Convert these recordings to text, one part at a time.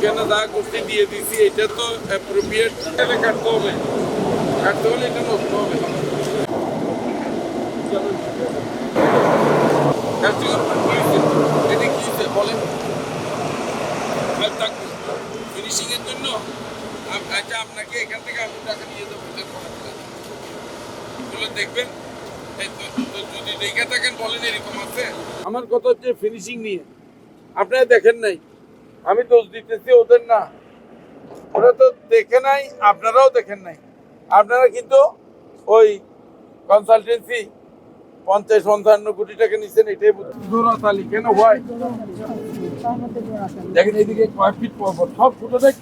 কেন দা করছি দিয়ে দিছি, এটা তো অ্যাপ্রোপ্রিয়েট কাটতে হবে। কাটতে হলে এটা নষ্ট হবে। হ্যাঁ, বলেন। হ্যাঁ, ফিনিশিং জন্য আচ্ছা আপনাকে এখান থেকে আমি টাকা নিয়ে যাব দেখবেন। আমার কথা হচ্ছে ফিনিশিং নিয়ে। আপনারা দেখেন নাই, আমি দোষ দিতেছি ওদের না। ওরা তো দেখে নাই, আপনারাও দেখেন নাই। আপনারা কিন্তু ওই কনসালটেন্সি পঞ্চাশ, পঞ্চান্ন কোটি টাকা নিচ্ছেন এটাই দৌড়াতালি কেন হয়? দেখেন এইদিকে কয়েক ফিট পর সব ফুটো দেখ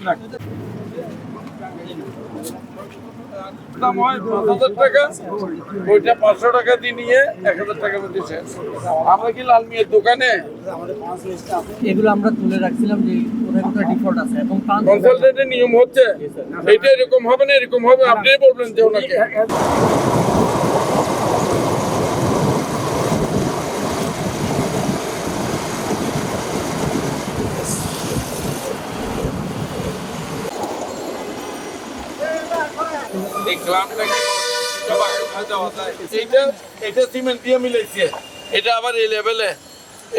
দাম হয় পাঁচ হাজার টাকা। ওইটা পাঁচশো টাকা দিয়ে নিয়ে এক হাজার টাকা মধ্যে শেষ। আমরা কি লাল মিয়ের দোকানে? এগুলো আমরা তুলে রাখছিলাম যে কনসালটেন্টের নিয়ম হচ্ছে এটা এরকম হবে না এরকম হবে। আপনি বলবেন যে ওনাকে। এই হতা এইটা এটা সিমেন্ট দিয়ে মিলাইছে। এটা আবার এই লেভেলে।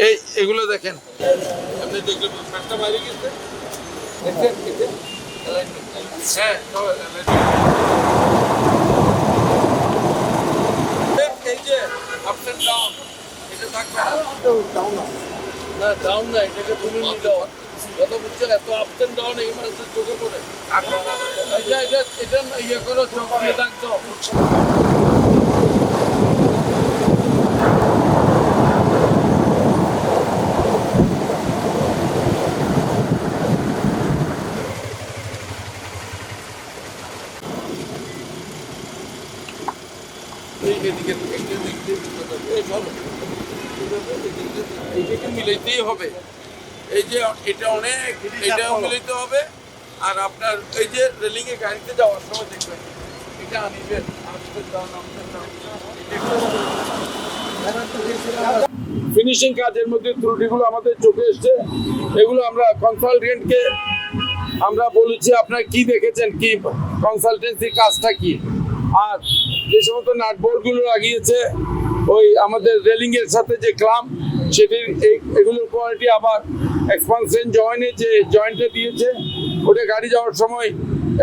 এই এগুলো দেখেন। আপনি দেখলে বাইরে গেছে? হ্যাঁ এই যে and down, এটা থাকবে না। না, down না, এটাকে তুমি নিয়ে যত বুঝছেন, এত ups and down এই মানুষের চোখে পড়ে। এটা, এটা, এটা ইয়ে করো, চোখ দিয়ে দাগ দাও। এই এদিকে থেকে, এই এদিকে থেকে, এই চলো। এইটাকে মিলাইতেই হবে এই যে এটা অনেক এটাও মিলাইতে হবে। আর আপনার এই যে রেলিং এ গাড়িতে যাওয়ার সময় দেখবেন এটা আনিবেন ফিনিশিং কাজের মধ্যে ত্রুটিগুলো আমাদের চোখে এসছে। এগুলো আমরা কনসালটেন্টকে আমরা বলেছি আপনারা কি দেখেছেন? কি কনসালটেন্সি কাজটা কি? আর যে সমস্ত নাটগুলো লাগিয়েছে ওই আমাদের রেলিং এর সাথে যে ক্লাম সেটির এই- এগুলোর কোয়ালিটি আবার এক্সপানশন জয়েন্টে যে জয়েন্টটা দিয়েছে, ওটা গাড়ি যাওয়ার সময়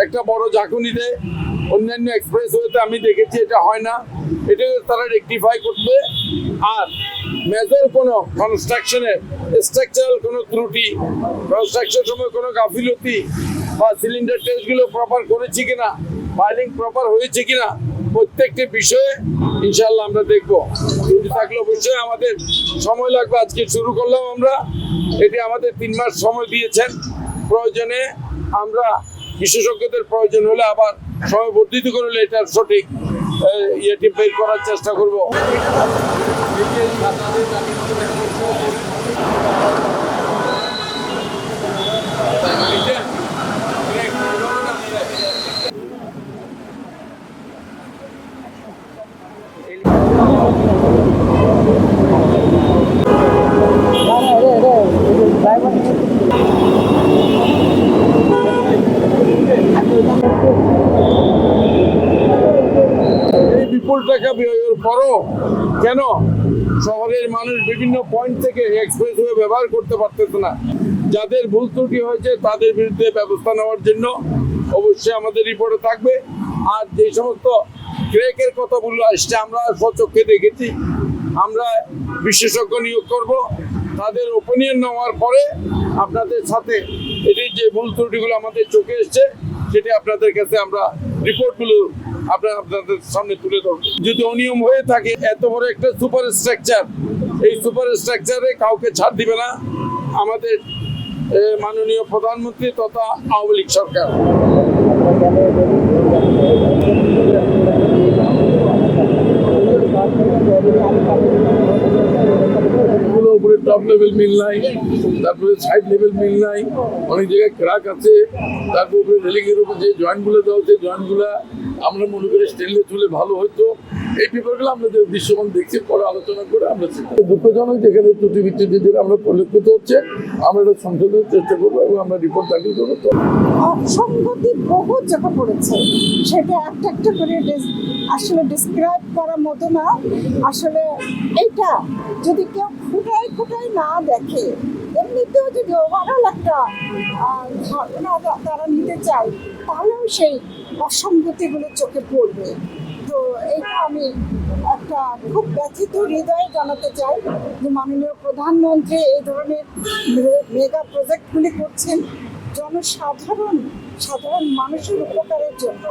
একটা বড় ঝাঁকুনি দেয় অন্যান্য এক্সপ্রেস ওয়েতে আমি দেখেছি এটা হয় না। এটা তারা রেকটিফাই করবে। আর মেজর কোনো কনস্ট্রাকশনের স্ট্রাকচারাল কোনো ত্রুটি কনস্ট্রাকশন সময় কোনো গাফিলতি বা সিলিন্ডার টেস্টগুলো প্রপার করেছি কিনা ফাইলিং প্রপার হয়েছে কিনা প্রত্যেকটি বিষয়ে ইনশাল্লাহ আমরা দেখব। ত্রুটি থাকলে অবশ্যই আমাদের সময় লাগবে। আজকে শুরু করলাম আমরা। এটি আমাদের তিন মাস সময় দিয়েছেন। প্রয়োজনে আমরা বিশেষজ্ঞদের প্রয়োজন হলে আবার সময় বর্ধিত করলে এটা সঠিক ইয়েটি বের করার চেষ্টা করব। টাকা ব্যয়ের পরও কেন শহরের মানুষ বিভিন্ন পয়েন্ট থেকে এক্সপ্রেস ওয়ে ব্যবহার করতে পারতেছে না? যাদের ভুল ত্রুটি হয়েছে তাদের বিরুদ্ধে ব্যবস্থা নেওয়ার জন্য অবশ্যই আমাদের রিপোর্টে থাকবে। আর যে সমস্ত ক্রেকের কথাগুলো আসছে আমরা স্বচক্ষে দেখেছি। আমরা বিশেষজ্ঞ নিয়োগ করব। তাদের ওপিনিয়ন নেওয়ার পরে আপনাদের সাথে এটির যে ভুল ত্রুটিগুলো আমাদের চোখে এসছে, সেটি আপনাদের কাছে আমরা রিপোর্টগুলো আপনার আপনাদের সামনে তুলে ধরব। যদি অনিয়ম হয়ে থাকে, এত বড় একটা সুপার স্ট্রাকচার এই সুপার স্ট্রাকচারে কাউকে ছাড় দিবে না। আমাদের মাননীয় প্রধানমন্ত্রী তথা আওয়ামী লীগ সরকার। উপরে টপ লেভেল মিল নাই, তারপরে সাইড লেভেল মিল নাই, অনেক জায়গায় ক্রাক আছে, তারপর উপরে রেলিং এর উপরে যে জয়েন্টগুলো দেওয়া হচ্ছে জয়েন্টগুলা আমরা মনে করি স্টেনলেস হলে ভালো হতো। এই পেপারগুলো আমরা দৃশ্যমান দেখছি পরে আলোচনা করে আমরা দুঃখজনক যেখানে ত্রুটি বিচ্যুতি যেটা আমরা পরিলক্ষিত হচ্ছে। আমরা এটা সংশোধনের চেষ্টা করব এবং আমরা রিপোর্ট দাখিল করব। অসঙ্গতি বহু চোখে পড়েছে, সেটা একটা একটা করে আসলে ডিসক্রাইব করার মতো না। আসলে এইটা যদি কেউ ফুটাই ফুটাই না দেখে এমনিতেও যদি ওভারঅল একটা ধারণা তারা নিতে চায়, তাহলেও সেই অসঙ্গতিগুলো চোখে পড়বে। তো এইটা আমি একটা খুব ব্যথিত হৃদয়ে জানাতে চাই যে মাননীয় প্রধানমন্ত্রী এই ধরনের মেগা প্রজেক্টগুলি করছেন জনসাধারণ, সাধারণ মানুষের উপকারের জন্য।